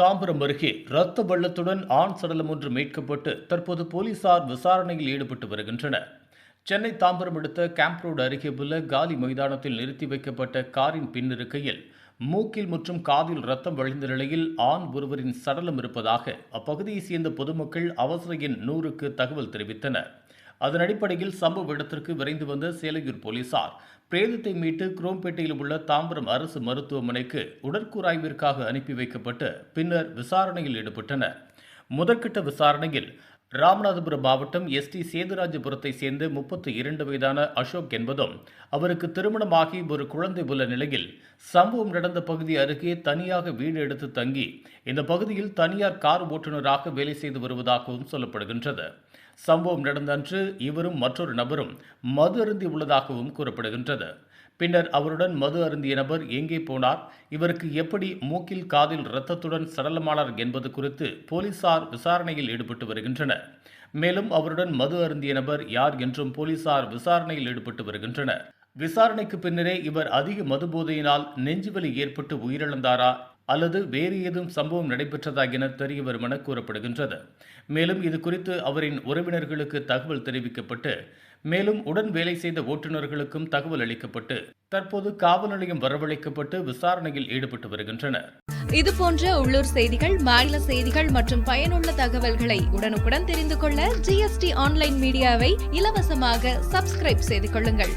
தாம்பரம் அருகே இரத்த வெள்ளத்துடன் ஆண் சடலம் ஒன்று மீட்கப்பட்டு தற்போது போலீசார் விசாரணையில் ஈடுபட்டு வருகின்றனர். சென்னை தாம்பரம் அடுத்த கேம்ப் ரோடு அருகே உள்ள காலி மைதானத்தில் நிறுத்தி வைக்கப்பட்ட காரின் பின்னிருக்கையில் மூக்கில் மற்றும் காதில் ரத்தம் வழிந்த நிலையில் ஆண் ஒருவரின் சடலம் இருப்பதாக அப்பகுதியைச் சேர்ந்த பொதுமக்கள் அவசர எண் நூறுக்கு தகவல் தெரிவித்தனர். அதன் அடிப்படையில் சம்பவ இடத்திற்கு விரைந்து வந்த சேலையூர் போலீசார். பிரேதத்தை மீட்டு குரோம்பேட்டையில் உள்ள தாம்பரம் அரசு மருத்துவமனைக்கு உடற்கூராய்விற்காக அனுப்பி வைக்கப்பட்டு பின்னர் விசாரணையில் ஈடுபட்டனர். முதற்கட்ட விசாரணையில் ராமநாதபுரம் மாவட்டம் எஸ்டி சேதுராஜபுரத்தை சேர்ந்த முப்பத்தி இரண்டு வயதான அசோக் என்பதும் அவருக்கு திருமணமாகி ஒரு குழந்தை உள்ள நிலையில் சம்பவம் நடந்த பகுதி அருகே தனியாக வீடு எடுத்து தங்கி இந்த பகுதியில் தனியார் கார் ஓட்டுநராக வேலை செய்து வருவதாகவும் சொல்லப்படுகின்றது. சம்பவம் நடந்த அன்று இவரும் மற்றொரு நபரும் மது அருந்தி உள்ளதாகவும் கூறப்படுகின்றது. பின்னர் அவருடன் மது அருந்திய நபர் எங்கே போனார் இவருக்கு எப்படி மூக்கில் காதில் இரத்தத்துடன் சடலமானார் என்பது குறித்து போலீசார் விசாரணையில் ஈடுபட்டு வருகின்றனர். மேலும் அவருடன் மது அருந்திய நபர் யார் என்றும் போலீசார் விசாரணையில் ஈடுபட்டு வருகின்றனர். விசாரணைக்கு பின்னரே இவர் அதிக மது போதையினால் நெஞ்சுவலி ஏற்பட்டு உயிரிழந்தாரா அல்லது வேறு ஏதும் சம்பவம் நடைபெற்றதா என தெரிய வரும் என கூறப்படுகின்றது. மேலும் இது குறித்து அவரின் உறவினர்களுக்கு தகவல் தெரிவிக்கப்பட்டு மேலும் உடன் வேலை செய்த ஓட்டுநர்களுக்கும் தகவல் அளிக்கப்பட்டு தற்போது காவல் நிலையம் வரவழைக்கப்பட்டு விசாரணையில் ஈடுபட்டு வருகின்றனர். இது போன்ற உள்ளூர் செய்திகள் மாநில செய்திகள் மற்றும் பயனுள்ள தகவல்களை உடனுக்குடன் தெரிந்து கொள்ள ஜிஎஸ்டி ஆன்லைன் மீடியாவை இலவசமாக சப்ஸ்கிரைப் செய்து கொள்ளுங்கள்.